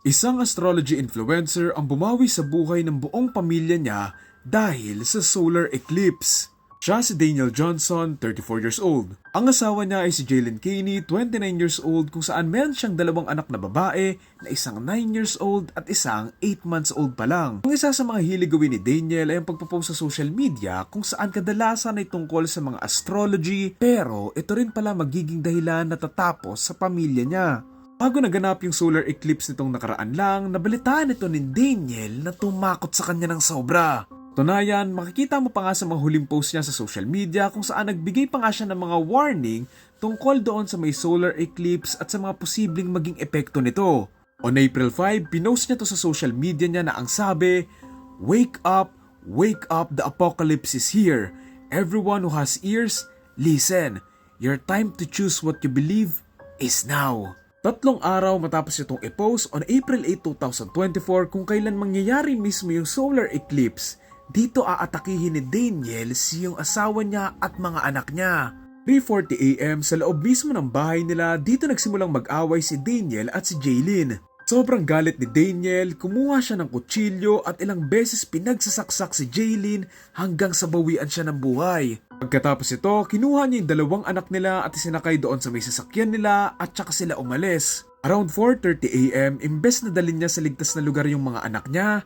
Isang astrology influencer ang bumawi sa buhay ng buong pamilya niya dahil sa solar eclipse. Siya si Daniel Johnson, 34 years old. Ang asawa niya ay si Jalen Caney, 29 years old kung saan meron siyang dalawang anak na babae na isang 9 years old at isang 8 months old pa lang. Ang isa sa mga hilig gawin ni Daniel ay ang pagpapost sa social media kung saan kadalasan ay tungkol sa mga astrology pero ito rin pala magiging dahilan na tatapos sa pamilya niya. Bago naganap yung solar eclipse nitong nakaraan lang, nabalitaan ito ni Daniel na tumakot sa kanya ng sobra. Tunayan, makikita mo pa nga sa mga huling post niya sa social media kung saan nagbigay pa nga siya ng mga warning tungkol doon sa may solar eclipse at sa mga posibleng maging epekto nito. On April 5, pinost niya to sa social media niya na ang sabi, Wake up, wake up, the apocalypse is here. Everyone who has ears, listen. Your time to choose what you believe is now. Tatlong araw matapos itong i-post on April 8, 2024 kung kailan mangyayari mismo yung solar eclipse, dito aatakihin ni Daniel si yung asawa niya at mga anak niya. 3.40am sa loob mismo ng bahay nila dito nagsimulang mag-away si Daniel at si Jaylin. Sobrang galit ni Daniel, kumuha siya ng kutsilyo at ilang beses pinagsasaksak si Jaylin hanggang sa bawian siya ng buhay. Pagkatapos ito, kinuha niya yung dalawang anak nila at isinakay doon sa may sasakyan nila at saka sila umalis. Around 4.30am, imbes na dalhin niya sa ligtas na lugar yung mga anak niya,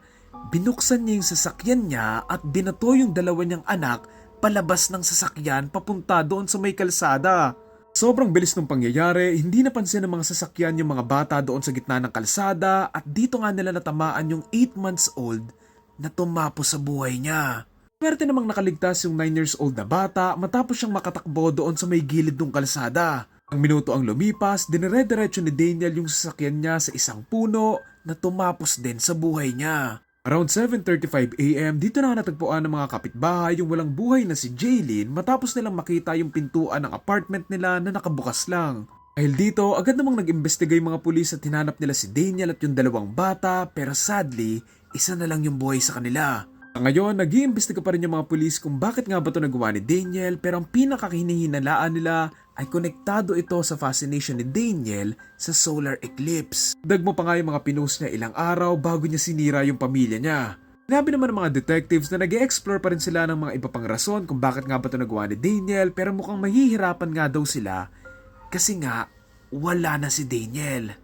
binuksan niya yung sasakyan niya at binato yung dalawa niyang anak palabas ng sasakyan papunta doon sa may kalsada. Sobrang bilis ng pangyayari, hindi napansin ng mga sasakyan yung mga bata doon sa gitna ng kalsada at dito nga nila natamaan yung 8 months old na tumapo sa buhay niya. Swerte namang nakaligtas yung 9 years old na bata matapos siyang makatakbo doon sa may gilid ng kalsada. Ang minuto ang lumipas, dinire-diretso ni Daniel yung sasakyan niya sa isang puno na tumapos din sa buhay niya. Around 7.35am, dito na natagpuan ng mga kapitbahay yung walang buhay na si Jaylin matapos nilang makita yung pintuan ng apartment nila na nakabukas lang. Dahil dito, agad namang nag-imbestiga yung mga pulis at hinanap nila si Daniel at yung dalawang bata pero sadly, isa na lang yung buhay sa kanila. Ngayon, nag iimbestiga pa rin yung mga pulis kung bakit nga ba ito nagawa ni Daniel pero ang pinakakahinihinala nila ay konektado ito sa fascination ni Daniel sa solar eclipse. Dagmo pa nga yung mga pinost niya ilang araw bago niya sinira yung pamilya niya. Sinabi naman ng mga detectives na nag explore pa rin sila ng mga iba pang rason kung bakit nga ba ito nagawa ni Daniel pero mukhang mahihirapan nga daw sila kasi nga wala na si Daniel.